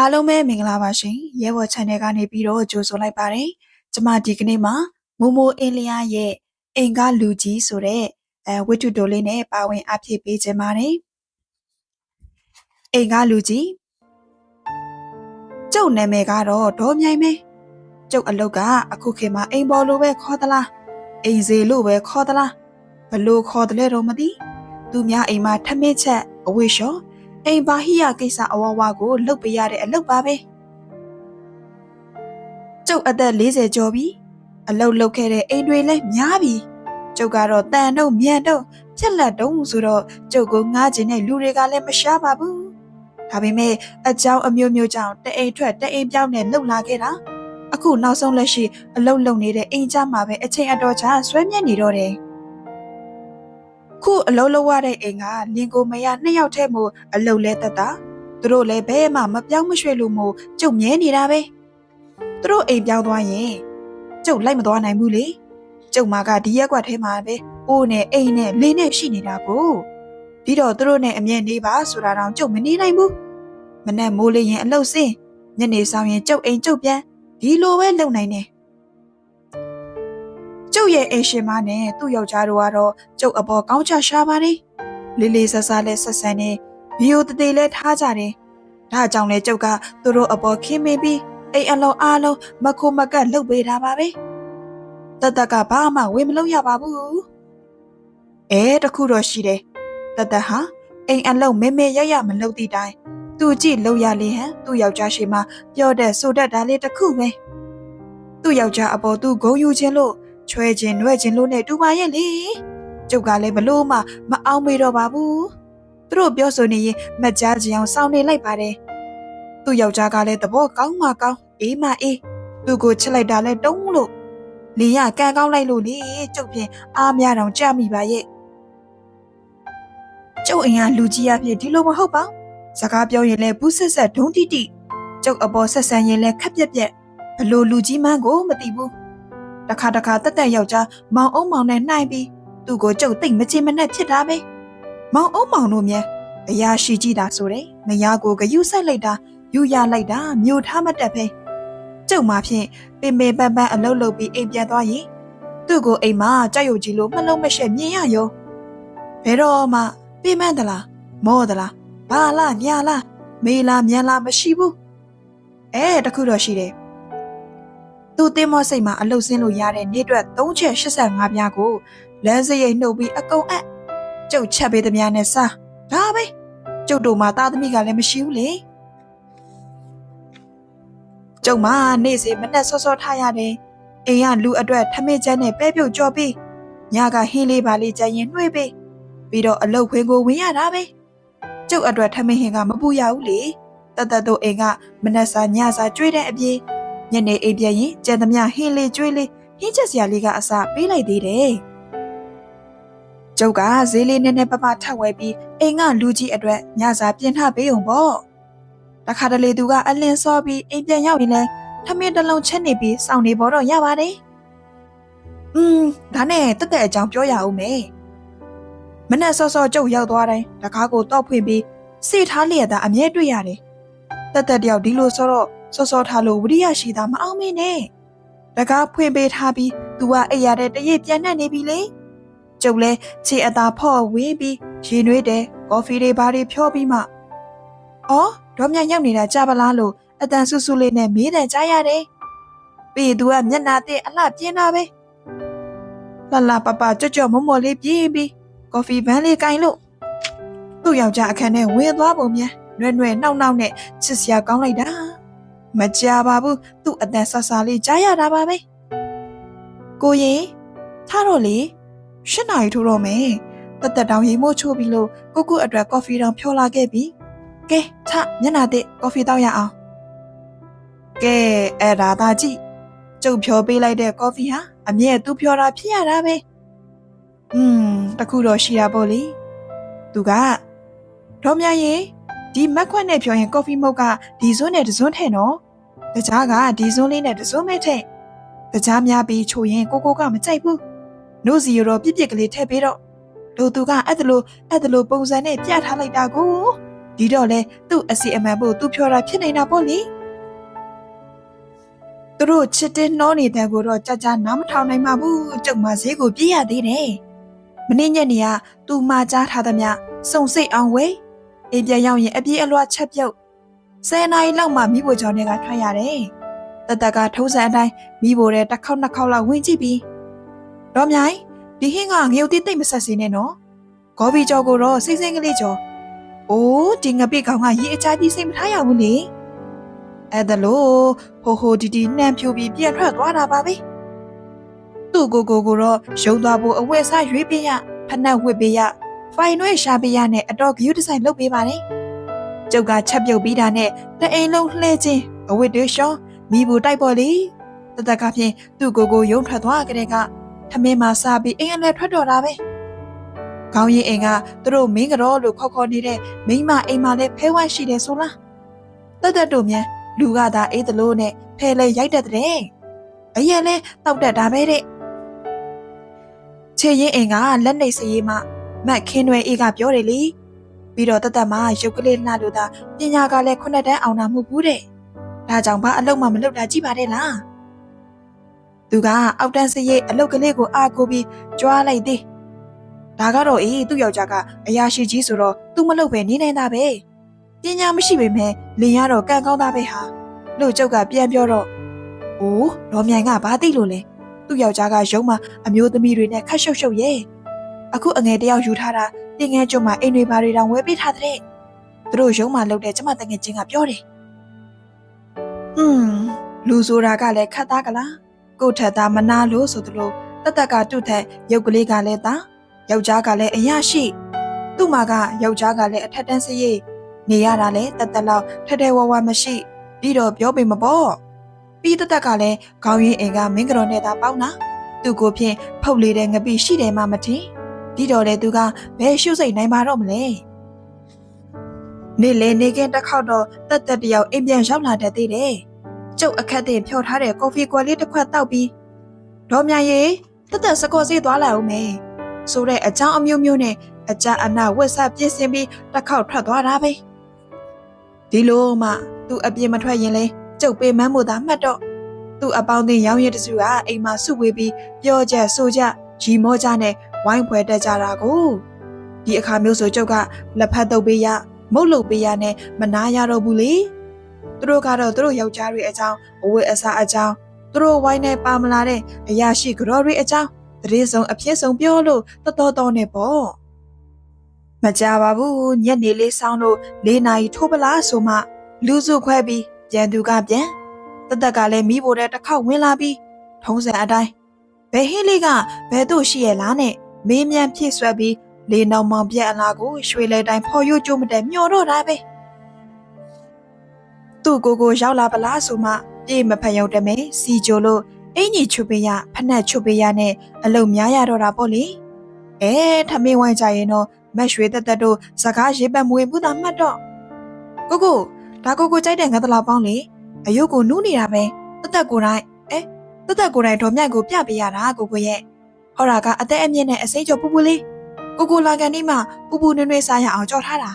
အားလုံးပဲမင်္ဂလာပါရှင်ရဲဘော် channel ကနေပြီးတော့ကြိုဆိုလိုက်ပါတယ်ကျမဒီကနေ့မှာမိုမိုအင်းလျာရဲ့အင်္ဂါလူကြီးဆိုတဲ့အဲဝိတ္ထုတိုလေးနဲ့ပါဝင်အဖြစ်ပေးခြင်းပါတယ်အင်္ဂါလူကြီးကျုပ်နာမည်ကတော့ဒေါ်မြိုင်ပဲကျုပ်အလုတ်ကအခုခေတ်မှာအိမ်ပေါ်လိုပဲခေါ်သလားအိမ်စီလို့ပဲခေါ်သလားဘလို့ခေါ်တယ်လဲတော့မသိသူများအိမ်မှာထမင်းချက်အဝိရှော် အိမ်ဘာဟိယကိစ္စအဝဝကိုလှုပ်ပေးရတဲ့အလုပ်ပါပဲကျုပ်အသက်40ကျော်ပြီအလုပ်လုပ်ခဲ့တဲ့အိမ်တွေလည်းများပြီကျုပ်ကတော့တန်တော့မြန်တော့ဖြက်လက်တုံးဆိုတော့ကျုပ်ကိုငားကျင်တဲ့လူတွေကလည်းမရှားပါဘူးဒါပေမဲ့အကြောင်းအမျိုးမျိုးကြောင့်တအိမ်ထွက်တအိမ်ပြောင်းနဲ့လှုပ်လာခဲ့တာအခုနောက်ဆုံးလက်ရှိအလုပ်လုပ်နေတဲ့အိမ်ကြမှာပဲအချိန်အတော်ကြာဆွဲမြက်နေတော့တယ် ခုအလုံးလုံးရတဲ့အိမ်ကလင်ကိုမရနှစ်ယောက်ထဲမို့အလုံးလဲတက်တာသူတို့လည်းဘဲမှမပြောင်းမရွှေ့လို့မို့ကျုပ်မြဲနေတာပဲသူတို့အိမ်ပြောင်းသွားရင်ကျုပ်လိုက်မသွားနိုင်ဘူးလေကျုပ်မကဒီရက်ကွက်ထဲမှာပဲအိုးနဲ့အိမ်နဲ့လင်းနဲ့ရှိနေတာကိုဒီတော့သူတို့နဲ့အမြဲနေပါဆိုတာတော့ကျုပ်မနေနိုင်ဘူးမနဲ့မိုးလေးရင်အလုတ်စင်းညနေဆောင်ရင်ကျုပ်အိမ်ကျုပ်ပြန်ဒီလိုပဲလုပ်နိုင်တယ် ကျုပ်ရဲ့အိမ်ရှင်မနဲ့သူ့ယောက်ျားတို့ကတော့ကျုပ်အပေါ်ကောင်းချရှာပါတယ်။လေးလေးဆဆလေးဆက်ဆန်နေဗီယိုတသေးလဲထားကြတယ်။ဒါကြောင့်လဲကျုပ်ကသူတို့အပေါ်ခင်းမင်းပြီးအိမ်အလုံးအားလုံးမခိုမကတ်လှုပ်ပေးတာပါပဲ။တတကဘာမှဝေမလို့ရပါဘူး။အဲတခုတော့ရှိတယ်။တတဟာအိမ်အလုံးမဲမဲရရမလှုပ်သည့်တိုင်သူကြည့်လှုပ်ရလေဟန်သူ့ယောက်ျားရှိမှပြောတဲ့ဆိုတတ်တာလေးတစ်ခုပဲ။သူ့ယောက်ျားအပေါ်သူဂုံယူခြင်းလို့ ချွဲခြင်းနှွဲခြင်းလို့နဲ့တူပါရဲ့လေကျုပ်ကလည်းဘလို့မှမအောင်မေတော့ပါဘူးသူတို့ပြောဆိုနေရင်မကြားကြအောင်စောင့်နေလိုက်ပါတယ်သူ့ယောက်ျားကလည်းသဘောကောင်းမှကောင်းအေးမအေးသူ့ကိုချစ်လိုက်တာလဲတုံးလို့လင်ရကန်ကောင်းလိုက်လို့လေကျုပ်ဖြင့်အားများတော့ကြမိပါရဲ့ကျုပ်အိမ်ကလူကြီးအဖြစ်ဒီလိုမဟုတ်ပါစကားပြောရင်လဲဘူးဆက်ဆက်ဒုံးတိတိကျုပ်အပေါ်ဆက်ဆန်ရင်လဲခက်ပြက်ပြက်ဘလို့လူကြီးမှန်းကိုမသိဘူး တခါတခါတက်တက်ယောက်ျားမောင်အုံးမောင်နဲ့နှိုင်းပြီးသူ့ကိုကြုတ်သိမ့်မချင်မနဲ့ဖြစ်တာပဲမောင်အုံးမောင်တို့မြဲအရာရှိကြည့်တာဆိုတယ်မယားကိုဂယုဆက်လိုက်တာယူရလိုက်တာမြို့ထားမတက်ပဲကျုပ်မှဖြင့်ပင်ပင်ပန်းပန်းအလုတ်လုတ်ပြီးအိမ်ပြန်သွားရင်သူ့ကိုအိမ်မှာကြောက်ရွံ့ကြီးလို့မလုံးမရှက်မြင်ရရောဘယ်တော့မှပြင်းမန်းသလားမောသလားဘာလားညာလားမေးလားမြန်လားမရှိဘူးအဲတခုတော့ရှိတယ် သူ့တင်းမောစိတ်မှာအလုတ်ဆင်းလို့ရတဲ့နေ့အတွက်3ချက်85ပြားကိုလမ်းစရိတ်နှုတ်ပြီးအကုန်အပ်ကျုပ်ချက်ပေးသမျှနဲ့စားဒါပဲကျုပ်တို့မှာသားသမီးကလည်းမရှိဘူးလေကျုပ်မနေ့စဉ်မနဲ့စောစောထားရတယ်အိမ်ကလူအတွက်ထမင်းကျန်းနဲ့ပဲပြုတ်ကြော်ပြီးညကဟင်းလေးပါလေးကြရင်နှွေးပေးပြီးတော့အလုတ်ခွင်းကိုဝင်ရတာပဲကျုပ်အတွက်ထမင်းဟင်းကမပူရဘူးလေတတ်တတ်တို့အိမ်ကမနက်စာညစာကျွေးတဲ့အပြင် ညနေအိမ်ပြန်ရင်ကြံသမျှဟင်းလေးကျွေးလေးဟင်းချက်စရာလေးကအစာပေးလိုက်သေးတယ်ကျုပ်ကဈေးလေးနည်းနည်းပပထပ်ဝဲပြီးအိမ်ကလူကြီးအတွက်ညစာပြင်ထပေးုံပေါ့တခါတလေသူကအလင်းစောပြီးအိမ်ပြန်ရောက်ရင်လည်းထမင်းတစ်လုံးချက်နေပြီးစောင့်နေပေါ်တော့ရပါတယ်อืมဒါနဲ့တက်တဲ့အကြောင်းပြောရအောင်မယ်မနဲ့စောစောကျုပ်ရောက်သွားတိုင်းတကားကိုတောက်ဖွင့်ပြီးစေထားလျက်သာအမြဲတွေ့ရတယ်တက်တက်တယောက်ဒီလိုဆိုတော့ စောစောထားလို့ဝိရိယရှိတာမအောင်မင်းနဲ့တကားဖွင့်ပေးထားပြီး तू ကအိပ်ရတဲ့တရေပြန်နှက်နေပြီလေကျုပ်လဲခြေအသာဖော့ဝေးပြီးရေနွေးတယ်ကော်ဖီတွေဘာတွေဖြောပြီးမှအော်ဒေါ်မြရောက်နေတာကြပါလားလို့အတန်ဆူဆူလေးနဲ့မေးတယ်ကြားရတယ်ပြီး तू ကမျက်နာတဲ့အလှပြင်းတာပဲလာလာပပကြွကြွမောမောလေးပြင်းပြီးကော်ဖီဘန်းလေးကင်လို့သူ့ယောက်ျားအခန်းထဲဝင်သွားပုံများနွဲ့နွဲ့နှောက်နှောက်နဲ့ချစ်စရာကောင်းလိုက်တာ မကြပါဘူးသူ့အတန်ဆဆလေးကြားရတာပါပဲကိုရင်ထားတော့လေရှစ်နာရီထိုးတော့မယ်တက်တက်တောင်ရေမို့ချိုးပြီးလို့ကိုကုအတွက်ကော်ဖီတောင်ဖြောလာခဲ့ပြီကဲထမျက်နှာတစ်ကော်ဖီတောက်ရအောင်ကဲအဲ့ဒါသာကြည့်ကျုပ်ဖြောပေးလိုက်တဲ့ကော်ဖီဟာအမြဲသူဖြောတာဖြစ်ရတာပဲอืมတခုတော့ရှိတာပေါ့လေသူကဒေါ်မြရေ ဒီမက်ခွက်နဲ့ပြောရင်ကော်ဖီမုတ်ကဒီဇွန်းနဲ့တဇွန်းထဲ့နော်တကြားကဒီဇွန်းလေးနဲ့တဇွန်းမဲ့ထဲ့တကြားများပြီးချိုရင်ကိုကိုကမကြိုက်ဘူးနို့စီရောပြစ်ပြစ်ကလေးထည့်ပေးတော့လူသူကအဲ့ဒါလိုအဲ့ဒါလိုပုံစံနဲ့ပြထားလိုက်တာကိုဒီတော့လေသူ့အစီအမံဖို့သူပြောတာဖြစ်နေတာပေါ့လေသူတို့ချစ်တဲ့နှောနေတဲ့ကိုတော့ကြကြနားမထောင်နိုင်ပါဘူးကျုပ်မဈေးကိုပြေးရသေးတယ်မင်းညက်နေကသူ့မှာကြားထားသမျှစုံစိတ်အောင်ဝေး အိမ်ပြန်ရောက်ရင်အပြေးအလွှားချက်ပြုတ်ဆယ်နာရီလောက်မှမိဖို့ကြောင့်တွေကထွက်ရတယ်တတကထုံးစံအတိုင်းမိဖို့တဲ့တစ်ခေါက်နှစ်ခေါက်လောက်ဝင်ကြည့်ပြီးတော့မြိုင်ဒီဟင်းကငရုတ်တိတ်တိတ်မဆက်စင်းနဲ့နော်ဂေါ်ဘီကြော်ကိုတော့စိမ့်စိမ့်ကလေးကြော်အိုးဒီငပိကောင်ကရေအချာကြီးစိတ်မထားရဘူးလေအဲ့ဒါလို့ဟိုဟိုဒီဒီနှမ်းဖြူပြီးပြန်ထွက်သွားတာပါပဲသူ့ကိုကိုကိုတော့ရုံသွားဖို့အဝတ်အစားရွေးပေးရဖက်နှက်ဝတ်ပေးရ ဖိုင်နွဲရှာပေးရနဲ့အတော့ဂယူဒီဇိုင်းလုပ်ပေးပါတယ်ကျုပ်ကချက်ပြုတ်ပြီးတာနဲ့တအိမ်လုံးလှဲခြင်းအဝတ်တွေရှောင်းမိဘူးတိုက်ပေါ်လေတတကဖြင့်သူ့ကိုကိုရုံထွက်သွားကြတဲ့ကထမင်းမှာစားပြီးအိမ်အလဲထွက်တော်တာပဲခေါင်းရင်းအိမ်ကသူတို့မင်းကြောလို့ခေါ်ခေါ်နေတဲ့မိန်းမအိမ်မှာလည်းဖဲဝိုင်းရှိတယ်ဆိုလားတတ်တတ်တို့မြန်လူကသာအေးတလို့နဲ့ဖဲလဲရိုက်တတ်တဲ့အရင်လဲတောက်တတ်တာပဲတဲ့ချေရင်အိမ်ကလက်နေစရေးမှ မတ်ခင်းွယ်အေးကပြောတယ်လေပြီးတော့တတ်တတ်မှာရုပ်ကလေးလှလို့သာပညာကလည်းခုနှစ်တန်းအောင်တာမဟုတ်ဘူးတဲ့ဒါကြောင့်ဘာအလုပ်မှမလုပ်တာကြည့်ပါတဲ့လားသူကအောက်တန်းစရေးအလုပ်ကလေးကိုအားကိုပြီးကြွားလိုက်သေးဒါကတော့အေးသူ့ယောက်ျားကအရာရှိကြီးဆိုတော့သူမလုပ်ပဲနေနေတာပဲပညာမရှိပေမဲ့လင်ရတော့ကံကောင်းသားပဲဟာလို့ကျုပ်ကပြန်ပြောတော့အိုးဒေါ်မြိုင်ကဘာသိလို့လဲသူ့ယောက်ျားကရုံးမှာအမျိုးသမီးတွေနဲ့ခတ်ရှုပ်ရှုပ်ရဲ့ အခုအငယ်တယောက်ယူထားတာတင်ငယ်ကျွတ်မှာအိမ်တွေဘာတွေတောင်ဝဲပေးထားတဲ့သူတို့ရုံးမှာလုပ်တဲ့ကျမတငယ်ချင်းကပြောတယ်ဟွန်းလူဆိုတာကလည်းခတ်သားကလားကို့ထက်သားမနာလို့ဆိုသလိုတတက်ကတုတ်ထက်ရုပ်ကလေးကလည်းသားယောက်ျားကလည်းအရရှိသူ့မှာကယောက်ျားကလည်းအထက်တန်းစရိတ်နေရတာလည်းတသက်လောက်ထက်ထဲဝဝမရှိပြီးတော့ပြောပေမပေါ့ပြီးတသက်ကလည်းခေါင်းရင်းအိမ်ကမင်းကတော်နဲ့သာပေါင်းတာသူကိုဖြင့်ဖုတ်လေးတဲ့ငပိရှိတယ်မှမထင် ဒီတော့လေသူကဘယ်ရှုစိတ်နိုင်ပါတော့မလဲနေလေနေကင်းတစ်ခေါက်တော့တက်တက်တယောက်အိမ်ပြန်ရောက်လာတတ်သေးတယ်ကျုပ်အခက်တင်ဖြော်ထားတဲ့ကော်ဖီကွက်လေးတစ်ခွက်တောက်ပြီးဒေါ်မြရေတက်တက်စကောစီသွားလိုက်အောင်မယ်ဆိုတဲ့အကြောင်းအမျိုးမျိုးနဲ့အကြအနာဝက်ဆက်ပြင်းစင်ပြီးတစ်ခေါက်ထွက်သွားတာပဲဒီလိုမှသူအပြင်းမထွက်ရင်လေကျုပ်ပေမန်းမို့သာမှတ်တော့သူ့အပေါင်းအသင်းရောင်းရည်တစုကအိမ်မှာစုဝေးပြီးပြောကြဆိုကြရီမောကြနဲ့ ဝိုင်းဖွဲတက်ကြတာကိုဒီအခါမျိုးဆိုကျုပ်ကလက်ဖက်တုပ်ပေးရမုတ်လုတ်ပေးရနဲ့မနာရတော့ဘူးလေသူတို့ကတော့သူတို့ယောက်ျားတွေအကြောင်းအဝတ်အစားအကြောင်းသူတို့ဝိုင်းနဲ့ပါမလာတဲ့အရာရှိကြော်တွေအကြောင်းတရေစုံအဖြစ်ဆုံးပြောလို့တော်တော်တော်နဲ့ပေါ့မကြပါဘူးညက်နေလေးဆောင်းလို့၄နာရီထိုးပလားဆိုမှ လူစုခွဲပြီးပြန်သူကပြန်တသက်ကလည်းမိဖို့တဲ့တစ်ခေါက်ဝင်လာပြီးထုံးစံအတိုင်းဘယ်ဟင်းလေးကဘယ်တို့ရှိရလားနဲ့ မေးမြန်းဖြည့်ဆွက်ပြီးလေနောင်မောင်ပြက်အလားကိုရွှေလဲတိုင်းဖော်ရွကြိုးမတက်မျောတော့တာပဲသူ့ကိုကိုရောက်လာပလားဆိုမှပြေးမဖက်ရုံတမဲစီကြိုလို့အင်ကြီးချွပေးရဖက်နှက်ချွပေးရနဲ့အလုံများရတော့တာပေါ့လေအဲထမင်းဝိုင်းကြရင်တော့မက်ရွှေတက်တက်တို့စကားရေးပတ်မွေဘူးတာမှတ်တော့ကိုကိုဒါကိုကိုကြိုက်တဲ့ငါတလာပေါင်းလေအယုတ်ကိုနူးနေတာပဲတက်တက်ကိုတိုင်းအဲတက်တက်ကိုတိုင်းဒေါ်မြတ်ကိုပြပေးရတာကိုကိုရဲ့ ဟောတာကအသက်အမြင့်နဲ့အစိမ့်ကျော်ပူပူလေးကိုကိုလာကန်ဒီမှာပူပူနွေ့နွေ့စားရအောင်ကြော်ထားတာ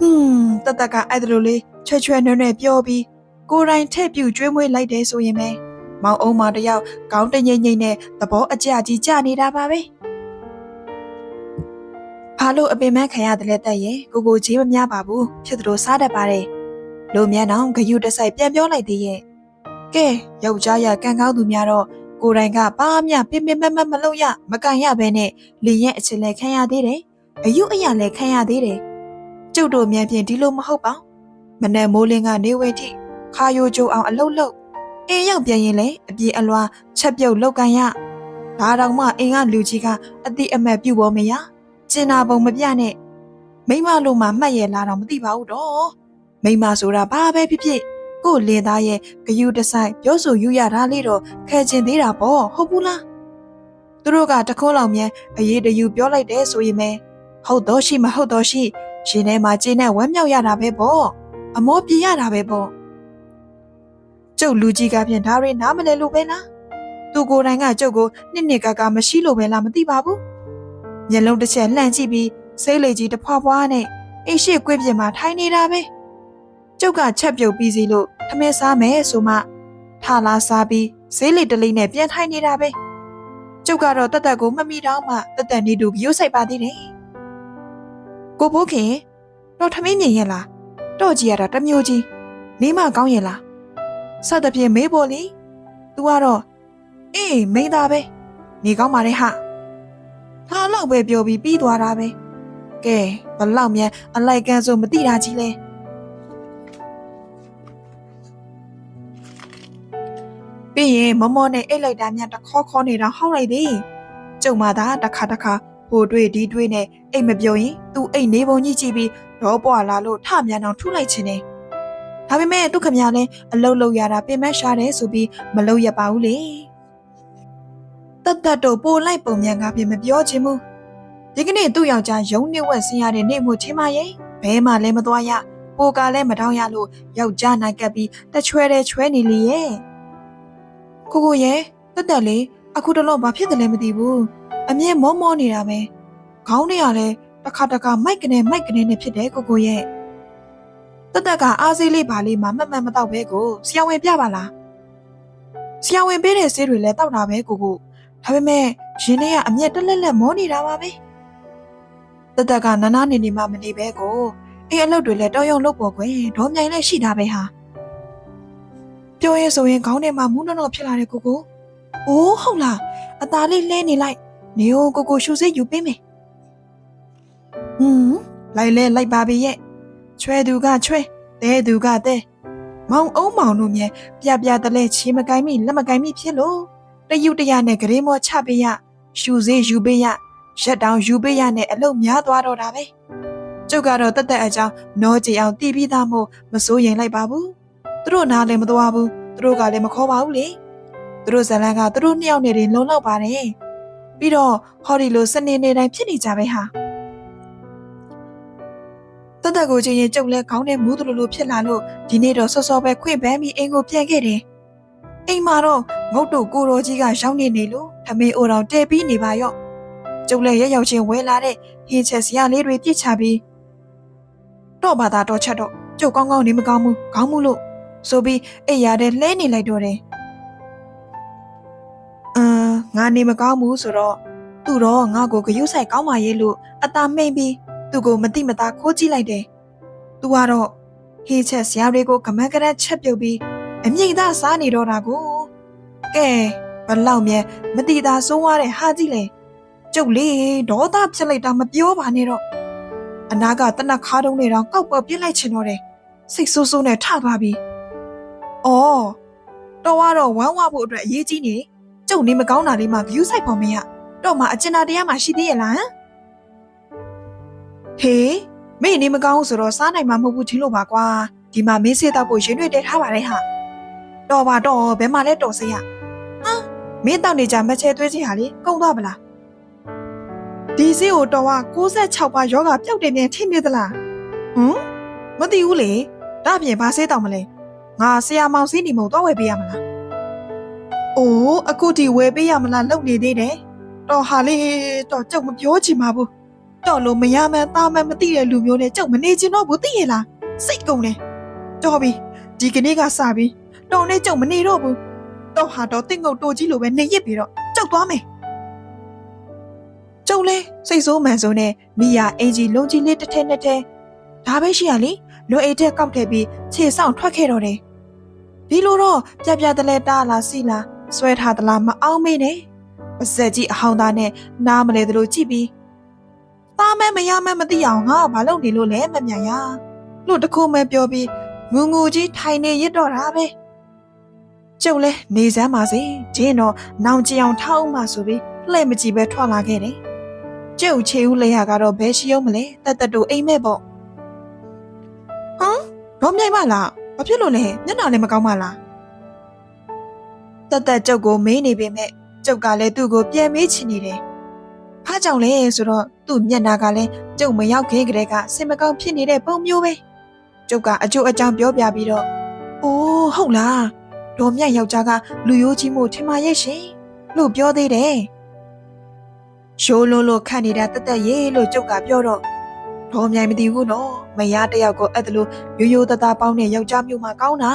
ဟွန်းတက်တက်ကအဲ့ဒါလိုလေးချွဲချွဲနွဲ့နွဲ့ပြောပြီးကိုတိုင်းထည့်ပြူကျွေးမွေးလိုက်တယ်ဆိုရင်ပဲမောင်အုံးမတယောက်ကောင်းတငိမ့်ငိမ့်နဲ့သဘောအကျကြီးကြနေတာပါပဲဘာလို့အပင်မခံရတယ်လဲတက်ရဲ့ကိုကိုကြီးမများပါဘူးဖြစ်သလိုစားတတ်ပါတယ်လိုမြန်အောင်ဂယုတစိုက်ပြန်ပြောလိုက်သေးရဲ့ကဲယောက်ျားရကံကောင်းသူများတော့ ကိုယ်တိုင်ကပါမြပင်ပင်မမမလုပ်ရမကန်ရဘဲနဲ့လင်ရဲ့အချင်းလဲခံရသေးတယ်အယုအယလဲခံရသေးတယ်ကျုပ်တို့မြန်ပြင်ဒီလိုမဟုတ်ပါမနဲ့မိုးလင်းကနေဝဲထိခါယိုကြိုအောင်အလုတ်လုတ်အင်းရောက်ပြန်ရင်လေအပြေအလွာချက်ပြုတ်လောက်ကန်ရဒါတောင်မှအင်းကလူကြီးကအတိအမတ်ပြုတ်ပေါ်မရကျင်နာပုံမပြနဲ့မိမလို့မှမှတ်ရလာတော့မသိပါဘူးတော့မိမဆိုတာဘာပဲဖြစ်ဖြစ် ကို့လင်သားရဲ့ဂယုတဆိုင်ပြောဆိုယူရတာလေးတော့ခဲကျင်သေးတာပေါ့ဟုတ်ဘူးလားသူတို့ကတခိုးလောင်မြန်အရေးတယူပြောလိုက်တယ်ဆိုရင်ပဲဟုတ်တော့ရှိမဟုတ်တော့ရှိရှင်ထဲမှာကျင်းနဲ့ဝမ်းမြောက်ရတာပဲပေါ့အမောပြရတာပဲပေါ့ကျုပ်လူကြီးကပြင်ဒါတွေနားမလဲလို့ပဲလားသူကိုယ်တိုင်ကကျုပ်ကိုနှစ်နှစ်ကကမရှိလို့ပဲလားမသိပါဘူးမျက်လုံးတစ်ချက်လှန့်ကြည့်ပြီးစိတ်လေကြီးတဖွာဖွာနဲ့အိတ်ရှိကွေးပြင်မှာထိုင်နေတာပဲ ကျုပ်ကချက်ပြုတ်ပြီးစီလို့ထမင်းစားမယ်ဆိုမှထလာစားပြီးဈေးလေးတလေးနဲ့ပြန်ထိုင်နေတာပဲကျုပ်ကတော့တက်တက်ကိုမမိတော့မှတက်တက်နေတူဂရုစိုက်ပါသေးတယ်ကိုဘိုးခင်တော့ထမင်းမြင်ရဲ့လားတော့ကြည့်ရတာတစ်မျိုးကြီးနေမကောင်းရဲ့လားစသဖြင့်မေးဖို့လေ तू ကတော့အေးမိန်းသားပဲနေကောင်းပါလေဟာထားလောက်ပဲပြောပြီးပြီးသွားတာပဲကဲဘလောက်မြန်အလိုက်ကန်းဆိုမတိတာကြီးလဲ ပြီးရင်မမောနဲ့အိတ်လိုက်တာများတခေါခေါနေတာဟောက်လိုက်သည်ကျုံမသာတစ်ခါတစ်ခါဟိုတွေးဒီတွေးနဲ့အိတ်မပြောရင် तू အိတ်နေပုံကြီးကြည့်ပြီးတော့ပွာလာလို့ထမြန်အောင်ထုလိုက်ချင်တယ်ဒါပေမဲ့သူခမရလဲအလုတ်လုတ်ရတာပင်မရှာတယ်ဆိုပြီးမလုတ်ရပါဘူးလေတတ်တတ်တော့ပိုလိုက်ပုံမြန်ကပြင်မပြောချင်ဘူးဒီကနေ့သူ့ယောက်ျားရုံနေဝက်ဆင်းရတဲ့နေ့မို့ချင်းမရဲ့ဘဲမှလည်းမသွားရပိုကလည်းမတောင်းရလို့ယောက်ျားနိုင်ကပ်ပြီးတချွဲတဲ့ချွဲနေလေရဲ့ ကိုကိုရဲ့တက်တက်လေးအခုတလောဘာဖြစ်တယ်လဲမသိဘူးအမြဲမောမောနေတာပဲခေါင်းတွေကလည်းတစ်ခါတစ်ခါမိုက်ကနေမိုက်ကနေနဲ့ဖြစ်တယ်ကိုကိုရဲ့တက်တက်ကအားစေးလေးပါလေးမှမမှန်မတော့ပဲကိုဆရာဝန်ပြပါလားဆရာဝန်ပေးတဲ့ဆေးတွေလည်းတောက်တာပဲကိုကိုဒါပေမဲ့ရင်ထဲကအမျက်တက်လက်လက်မောနေတာပါပဲတက်တက်ကနာနာနေနေမှမနေပဲကိုအေးအလုပ်တွေလည်းတောင်းရုံလုပ်ပေါ်ကွယ်ဒေါမြိုင်လည်းရှိတာပဲဟာ ပြောရဲဆိုရင်ခေါင်းထဲမှာမူးနော်နော်ဖြစ်လာတယ်ကိုကိုအိုးဟုတ်လားအသားလေးလဲနေလိုက်နေကိုကိုကိုရှူစိတ်ယူပေးမယ်ဟွန်းလိုက်လဲလိုက်ပါပြီရဲ့ချွဲသူကချွဲတဲသူကတဲမောင်အုံးမောင်တို့မြဲပြပြတလဲချေမကိုင်းမိလက်မကိုင်းမိဖြစ်လို့တယူတရနဲ့ဂရေမောချပေးရရှူစေးယူပေးရရက်တောင်ယူပေးရနဲ့အလုတ်များသွားတော့တာပဲကျုပ်ကတော့တက်တက်အကြောင်းနောကြည်အောင်တီးပြီးသားမို့မစိုးရင်လိုက်ပါဘူး သူတို့နားလည်းမသွားဘူးသူတို့ကလည်းမခေါ်ပါဘူးလေသူတို့ဇလန်ကသူတို့နှစ်ယောက်နေရင်လုံလောက်ပါတယ်ပြီးတော့ဟော်ဒီလိုစနေနေ့တိုင်းဖြစ်နေကြပဲဟာတက်တက်ကိုချင်းရင်ကျုပ်လဲခေါင်းထဲမူးတလူလူဖြစ်လာလို့ဒီနေ့တော့စောစောပဲခွင့်ပန်းပြီးအိမ်ကိုပြန်ခဲ့တယ်အိမ်မှာတော့ငုတ်တို့ကိုရောကြီးကရောက်နေနေလို့ထမင်းအိုတော်တဲပြီးနေပါရော့ကျုပ်လဲရက်ရောက်ချင်းဝဲလာတဲ့ဟင်းချက်စရာလေးတွေပြစ်ချပြီးတော့ဘာသာတော့ချက်တော့ကျုပ်ကောင်းကောင်းနေမကောင်းဘူးခေါင်းမှုလို့ ဆိုပြီးအိမ်ရတဲ့လှဲနေလိုက်တော့တယ်အမ်ငါနေမကောင်းဘူးဆိုတော့သူ့တော့ငါ့ကိုဂယုဆိုင်ကောင်းပါရဲ့လို့အตาမိန်ပြီးသူ့ကိုမတိမတာခိုးကြည့်လိုက်တယ်သူကတော့ဟေးချက်ဆရာတွေကိုကမန်းကရတ်ချက်ပြုတ်ပြီးအမြိတ်သားစားနေတော့တာကိုကဲဘလောက်မြဲမတိတာစိုးသွားတဲ့ဟာကြည့်လေကျုပ်လေးဒေါသဖြစ်လိုက်တာမပြောပါနဲ့တော့အနာကတနက်ခါတုံးနေတော့ကောက်ပေါ်ပြစ်လိုက်ချင်တော့တယ်စိတ်ဆိုးဆိုးနဲ့ထသွားပြီ အော်တော်ကတော့ဝမ်းဝဖို့အတွက်အရေးကြီးနေကျုပ်နေမကောင်းတာလေးမှဂယူးဆိုင်ပေါ်မရတော့မှအကျဉ်းသားတရားမှရှိသေးရဲ့လားဟမ်ဟေးမင်းနေမကောင်းဆိုတော့စားနိုင်မှာမဟုတ်ဘူးထင်လို့ပါကွာဒီမှာမင်းစေးတော့ကိုရင်တွေတဲထားပါလေဟာတော်ပါတော့ဘယ်မှာလဲတော်စေးရဟာမင်းတောက်နေကြမချဲသွေးချင်းဟာလေကုန်သွားပလားဒီစေးကိုတော်က66ပါယောဂပျောက်တယ်မြန်ထင်နေသလားဟမ်မသိဘူးလေဒါပြင်ဘာစေးတောက်မလဲ ငါဆရာမောင်စင်းနေမို့တော့ဝယ်ပေးရမလားအိုးအခုထိဝယ်ပေးရမလားလုပ်နေသေးတယ်တော်ဟာလေတော့ကြောက်မပြောချင်ပါဘူးတော့လို့မရမှန်းသားမှန်းမသိတဲ့လူမျိုးနဲ့ကြောက်မနေချင်တော့ဘူးသိရလားစိတ်ကုန်တယ်တော်ပြီဒီကနေ့ကစပြီတော်နဲ့ကြောက်မနေတော့ဘူးတော့ဟာတော့တင့်ငုတ်တိုကြီးလိုပဲနေရစ်ပြီးတော့ကြောက်သွားမယ်ကျုံလဲစိတ်ဆိုးမှန်ဆိုနဲ့မိယာအင်ဂျီလုံးကြီးလေးတစ်ထက်နှစ်ထက်ဒါပဲရှိရလေ လွယ်အိတ်ထက်ကောက်ထည့်ပြီးခြေဆောင်ထွက်ခဲ့တော့တယ်ဒီလိုတော့ပြပြတလဲတားလာစီလာဆွဲထားသလားမအောင်မေးနဲ့ပါဇက်ကြီးအဟောင်းသားနဲ့နားမလဲသလိုကြည့်ပြီးသားမဲမရမဲမသိအောင်ငါဘာလုပ်နေလို့လဲမမြန်ရလို့တခုမဲပြောပြီးငူငူကြီးထိုင်နေရစ်တော့တာပဲကျုပ်လဲနေစမ်းပါစေဂျင်းတော့နောင်ကြအောင်ထောက်မှဆိုပြီးလှဲ့မကြည့်ပဲထွက်လာခဲ့တယ်ကျုပ်ချေဦးလဲရကတော့ဘယ်ရှိအောင်မလဲတတ်တတ်တို့အိမ်မဲ့ပေါ့ ဟမ်တော့မြိုက်မလားဘာဖြစ်လို့လဲမျက်နှာလည်းမကောင်းပါလားတတ်တတ်ကျုပ်ကိုမေးနေပေမဲ့ကျုပ်ကလည်းသူ့ကိုပြန်မေးချင်နေတယ်။ဘာကြောင့်လဲဆိုတော့သူ့မျက်နှာကလည်းကျုပ်မရောက်ခင်ကတည်းကစင်မကောင်းဖြစ်နေတဲ့ပုံမျိုးပဲ။ကျုပ်ကအကျိုးအကြောင်းပြောပြပြီးတော့အိုးဟုတ်လား။ဒေါ်မြတ်ယောက်ျားကလူရိုးကြီးမို့ထင်ပါရဲ့ရှင်။လို့ပြောသေးတယ်။ရှိုးလုံးလို့ခန့်နေတာတသက်ရေးလို့ကျုပ်ကပြောတော့ ဒေါ်မြိုင်မသိဘူးနော်မယားတစ်ယောက်ကိုအဲ့ဒါလိုရိုးရိုးသားသားပေါင်းတဲ့ယောက်ျားမျိုးမှကောင်းတာ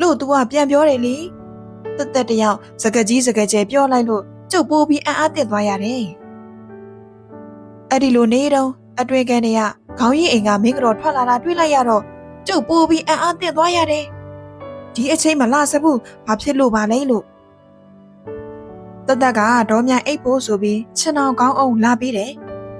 လို့ तू ကပြန်ပြောတယ်လေတက်တက်တယောက်စကကြီးစကကျဲပြောလိုက်လို့ကျုပ်ပိုးပြီးအံ့အားသင့်သွားရတယ်အဲ့ဒီလိုနေတော့အတွင်ကန်တွေကခေါင်းရည်အိမ်ကမင်းကတော့ထွက်လာတာတွေ့လိုက်ရတော့ကျုပ်ပိုးပြီးအံ့အားသင့်သွားရတယ်ဒီအချိန်မလာစဘူးဘာဖြစ်လို့ပါလဲလို့တက်တက်ကဒေါ်မြိုင်အိတ်ဖို့ဆိုပြီးခြံအောင်ကောင်းအောင်လာပြီးတယ်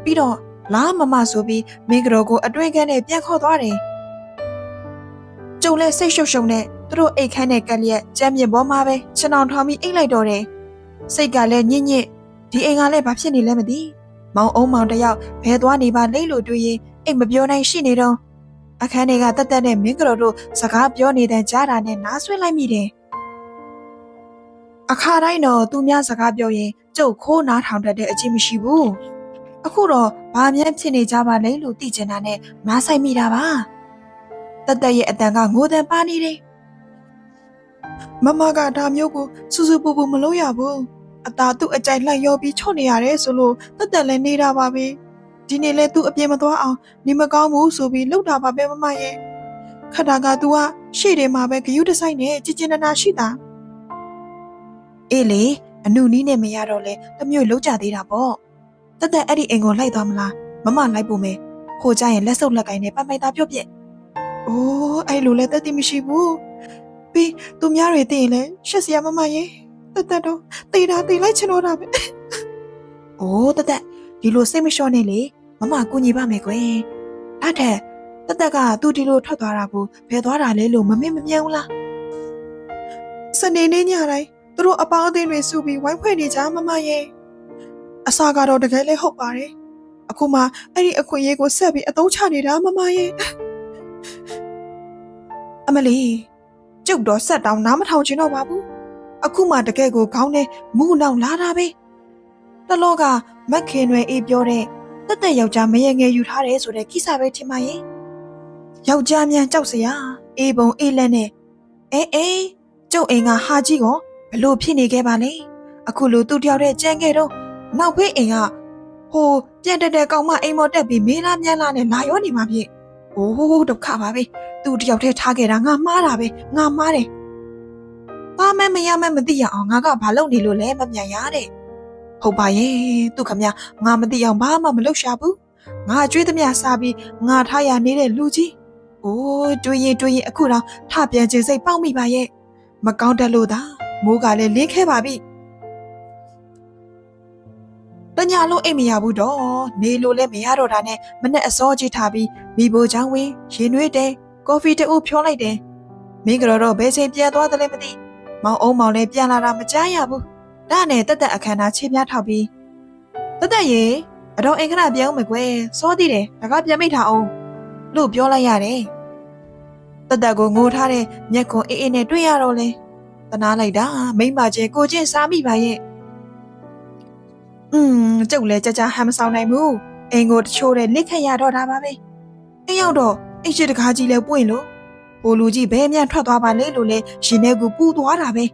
ပြီးတော့ လာမမဆိုပြီးမင်းကတော်ကိုအတွင်ခန်းနဲ့ပြန်ခေါ်သွားတယ်။ကျုံလဲစိတ်ရှုပ်ရှုံနဲ့သူတို့အိတ်ခမ်းနဲ့ကက်လျက်ကြမ်းမြင်ပေါ်မှာပဲခြံအောင်ထောင်ပြီးအိတ်လိုက်တော့တယ်။စိတ်ကလည်းညစ်ညစ်ဒီအိမ်ကလည်းဘာဖြစ်နေလဲမသိ။မောင်အုံးမောင်တယောက်ဘဲသွားနေပါလိမ့်လို့တွေးရင်အိတ်မပြောနိုင်ရှိနေတော့အခန်းတွေကတက်တက်နဲ့မင်းကတော်တို့စကားပြောနေတဲ့ကြားတာနဲ့နားဆွဲလိုက်မိတယ်။အခါတိုင်းတော့သူများစကားပြောရင်ကျုပ်ခိုးနားထောင်တတ်တဲ့အချင်းမရှိဘူး။အခုတော့ ဘာမှဖြစ်နေကြပါလဲလို့သိချင်တာနဲ့နားဆိုင်မိတာပါတတ်တက်ရဲ့အတန်ကငိုတန်ပါနေတယ်မမကဒါမျိုးကိုစူးစူးပူပူမလုပ်ရဘူးအตาသူ့အကြိုက်လိုက်ရောပြီးချော့နေရတယ်ဆိုလို့တတ်တက်လည်းနေတာပါပဲဒီနေ့လဲသူ့အပြင်မသွားအောင်နေမကောင်းဘူးဆိုပြီးလှုပ်တာပါပဲမမရဲ့ခက်တာက तू ကရှေ့တယ်မှာပဲဂယုတဆိုင်နဲ့ကြည်ကျင်နာရှိတာအေးလေအနုနီးနဲ့မရတော့လဲတမျိုးလုံးကြသေးတာပေါ့ တက်တက်အဲ့ဒီအိမ်ကိုလိုက်သွားမလားမမလိုက်ဖို့မယ်ခိုကြရင်လက်စုပ်လက်ကင်နဲ့ပတ်ပိုက်သားပြုတ်ပြက်အိုးအဲ့လိုလဲတက်တိမရှိဘူးပြီးသူများတွေသိရင်လဲရှက်စရာမမရဲ့တက်တက်တော့တေးတာတေးလိုက်ချင်တော့တာပဲအိုးတက်တက်ဒီလိုစိတ်မလျှော့နဲ့လေမမကူညီပါမယ်ကွယ်ဒါထက်တက်တက်ကသူဒီလိုထွက်သွားတာကိုဘယ်သွားတာလဲလို့မမေ့မမြန်းဘူးလားစနေနေ့ညတိုင်းသူတို့အပေါင်းအသင်းတွေစုပြီးဝိုင်းဖွဲ့နေကြမမရဲ့ အစာကတော့တကယ်လည်းဟုတ်ပါတယ်အခုမှအဲ့ဒီအခွင့်အရေးကိုဆက်ပြီးအသုံးချနေတာမမရဲ့အမလီကျုပ်တော့ဆက်တောင်နားမထောင်ချင်တော့ပါဘူးအခုမှတကယ်ကိုခေါင်းနဲ့မူနောင်လာတာပဲတလောကမက်ခင်တွေအေးပြောတဲ့တက်တက်ယောက်ျားမရေငယ်ယူထားတယ်ဆိုတဲ့ကိစ္စပဲထင်ပါရဲ့ယောက်ျားမြန်ကြောက်စရာအေးပုံအေးလက်နဲ့အေးအေးကျုပ်အိမ်ကဟာကြီးကောဘလို့ဖြစ်နေခဲ့ပါလဲအခုလိုသူ့တယောက်တည်းကြမ်းခဲ့တော့ နောက်ဖေးအိမ်ကဟိုပြက်တက်တဲ့ကောင်မအိမ်မော်တက်ပြီးမေးလားမြန်းလားနဲ့လာရောနေမှာဖြစ်။အိုးဒုက္ခပါပဲ။သူတယောက်တည်းထားခဲ့တာငါမှားတာပဲ။ငါမှားတယ်။သားမဲမရမဲမသိရအောင်ငါကဘာလုပ်နေလို့လဲမမြန်ရတဲ့။ဟုတ်ပါရဲ့သူခမငါမသိအောင်ဘာမှမလုပ်ရှာဘူး။ငါကြွေးသမျှစားပြီးငါထားရနေတဲ့လူကြီး။အိုးတွေးရင်တွေးရင်အခုတော့ထပြန်ချင်စိတ်ပေါက်မိပါရဲ့။မကောင်းတတ်လို့သာမိုးကလည်းလင်းခဲပါပြီ။ တညာလုံးအိတ်မရဘူးတော့နေလို့လည်းမရတော့တာနဲ့မနဲ့အစောကြီးထားပြီးမိဘချောင်းဝင်းရင်နွေးတယ်ကော်ဖီတူဖြောလိုက်တယ်မင်းကတော့တော့ဘယ်ချိန်ပြန်သွားတယ်လဲမသိမောင်အုံးမောင်လည်းပြန်လာတာမကြားရဘူးဒါနဲ့တက်တက်အခမ်းအနားချင်းများထောက်ပြီးတက်တက်ရေအတော်အင်္ဂနာပြောင်းမယ်ကွယ်စောသေးတယ်ဒါကပြန်မိထားအောင်လို့ပြောလိုက်ရတယ်တက်တက်ကိုငိုထားတဲ့မျက်ကွန်အေးအေးနဲ့တွေ့ရတော့လဲတနာလိုက်တာမိမကျဲကိုချင်းစားမိပါရဲ့ อืมကျုပ်လည်းကြကြဟမ်မဆောင်နိုင်ဘူးအင်ကိုတချို့တဲ့လစ်ခတ်ရတော့တာပါပဲအင်းရောက်တော့အိတ်ရှိတကားကြီးလဲပွင့်လို့ဟိုလူကြီးဘဲမြန်ထွက်သွားပါလေလို့လဲရှင်ထဲကိုပူသွားတာပဲ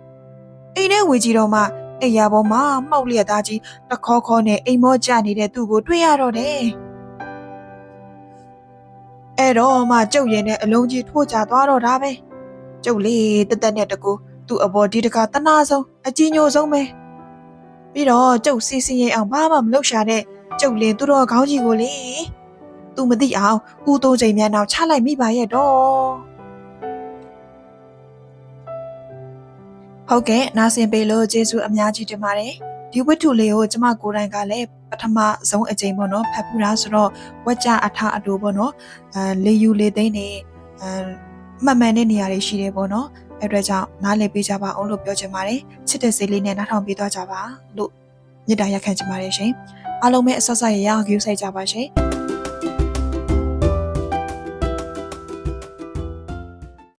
အိမ်ထဲဝေကြီးတော့မှအိမ်ရပေါ်မှာမှောက်လျက်သားကြီးတခေါခေါနဲ့အိမ်မောကျနေတဲ့သူ့ကိုတွေ့ရတော့တယ်အဲ့တော့မှကျုပ်ရင်နဲ့အလုံးကြီးထိုးကြသွားတော့တာပဲကျုပ်လေးတက်တက်နဲ့တကူသူ့အဘော်ဒီတကာတနာဆုံးအကြီးညိုဆုံးပဲ ပြီးတော့ကျုပ်စီစီရင်အောင်ဘာမှမလုပ်ရှာတဲ့ကျုပ်လင်သူတော်ခေါင်းကြီးကိုလေသူမသိအောင်ဦးသုံးချိန်မြန်အောင်ချလိုက်မိပါရဲ့တော့ဟုတ်ကဲ့နားဆင်ပေးလို့ကျေးဇူးအများကြီးတင်ပါတယ်ဒီဝတ္ထုလေးကိုကျမကိုယ်တိုင်ကလည်းပထမဆုံးအကြိမ်ပေါ့နော်ဖတ်ပူတာဆိုတော့ဝက်ကြအထအတူပေါ့နော်အဲလေယူလေသိန်းနေအဲမှတ်မှန်တဲ့နေရာတွေရှိတယ်ပေါ့နော် အဲ့အတွက်ကြောင့်နားလည်ပေးကြပါအောင်လို့ပြောချင်ပါတယ်ချစ်တဲ့စိတ်လေးနဲ့နားထောင်ပေးသွားကြပါလို့မေတ္တာရက်ခံချင်ပါတယ်ရှင်အားလုံးပဲအဆော့ဆော့ရရအောင်ကြိုးစိုက်ကြပါရှင်